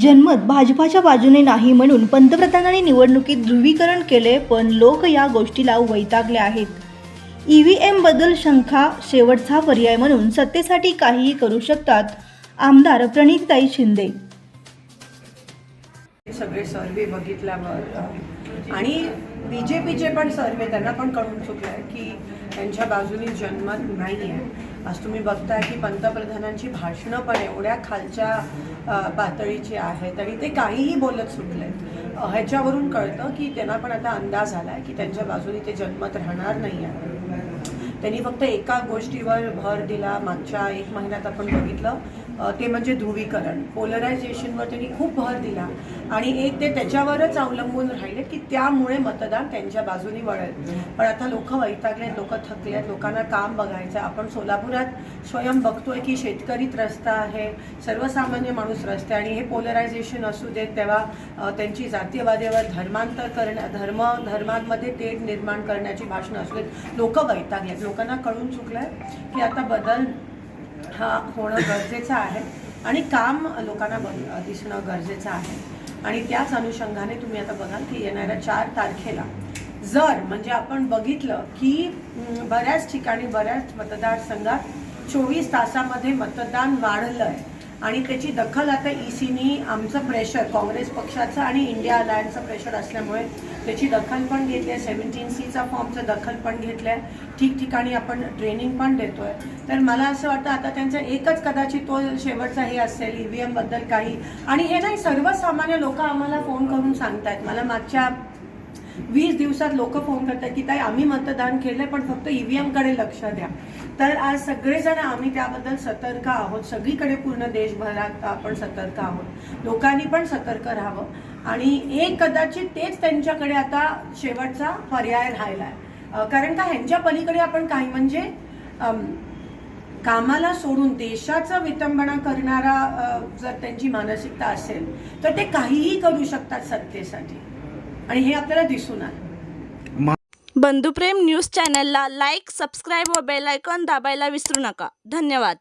जनमत भाजपाच्या बाजूने नाही म्हणून पंतप्रधानांनी निवडणुकीत ध्रुवीकरण केले पण लोक या गोष्टीला वैतागले आहेत. ई व्ही एमबद्दल शंका शेवटचा पर्याय म्हणून सत्तेसाठी काहीही करू शकतात आमदार प्रणितताई शिंदे. सगळे सर्वे बघितल्यावर आणि बी जे पीचे पण सर्वे त्यांना पण कळून चुकलं आहे की त्यांच्या बाजूनी जनमत नाही आहे आज तुम्ही बघताय की पंतप्रधानांची भाषणं पण एवढ्या खालच्या पातळीची आहेत आणि ते काहीही बोलत सुटले ह्याच्यावरून कळतं की त्यांना पण आता अंदाज आला आहे की त्यांच्या बाजूने ते जन्मत राहणार नाही आहे. त्यांनी फक्त एका गोष्टीवर भर दिला मागच्या एक महिन्यात आपण बघितलं ते म्हणजे ध्रुवीकरण. पोलरायझेशनवर त्यांनी खूप भर दिला. आणि एक ते त्याच्यावरच अवलंबून राहिले की त्यामुळे मतदान त्यांच्या बाजूनी वळेल. पण आता लोक वैतागले लोक थकले लोकांना काम बघायचं आहे. आपण सोलापुरात स्वयं बघतोय की शेतकरी त्रस्त आहे सर्वसामान्य माणूस त्रस्त आहे. आणि हे पोलरायझेशन असू देत तेव्हा त्यांची जातीयवादीवर धर्मांतर करण्या धर्म धर्मांमध्ये तेढ निर्माण करण्याची भाषणं असू देत लोक वैतागलेत लोकांना कळून चुकलंय की आता बदल हा होणं गरजेचं आहे आणि काम लोकांना बघ दिसणं गरजेचं आहे. आणि त्याच अनुषंगाने तुम्ही आता बघाल की येणाऱ्या चार तारखेला जर म्हणजे आपण बघितलं की बऱ्याच ठिकाणी बऱ्याच मतदारसंघात चोवीस तासामध्ये मतदान वाढलं आहे आणि त्याची दखल आता ई सीनी आमचं प्रेशर काँग्रेस पक्षाचं आणि इंडिया अलायन्सचं प्रेशर असल्यामुळे त्याची दखल पण घेतली आहे. सेव्हन्टीन सीचा फॉर्मचं दखल पण घेतलं आहे. ठिकठिकाणी आपण ट्रेनिंग पण देतोय. तर मला असं वाटतं आता त्यांचं एकच कदाचित तो शेवटचा हे असेल ई व्ही एमबद्दल काही. आणि हे नाही सर्वसामान्य लोक आम्हाला फोन करून सांगतायत. मला मागच्या वीस दिवसात लोक फोन करतात की ताई आम्ही मतदान केलंय पण फक्त ईव्हीएमकडे लक्ष द्या. तर आज सगळेजण आम्ही त्याबद्दल सतर्क आहोत. सगळीकडे पूर्ण देशभरात आपण सतर्क आहोत. लोकांनी पण सतर्क राहावं. आणि एक कदाचित तेच त्यांच्याकडे आता शेवटचा पर्याय राहिला आहे कारण का ह्यांच्या पलीकडे आपण काही म्हणजे कामाला सोडून देशाचा विटंबना करणारा जर त्यांची मानसिकता असेल तर ते काहीही करू शकतात सत्तेसाठी. आणि हे आपल्याला दिसून आलं. बंधुप्रेम न्यूज चॅनलला लाईक सबस्क्राईब व बेल आयकॉन दाबायला विसरू नका. धन्यवाद.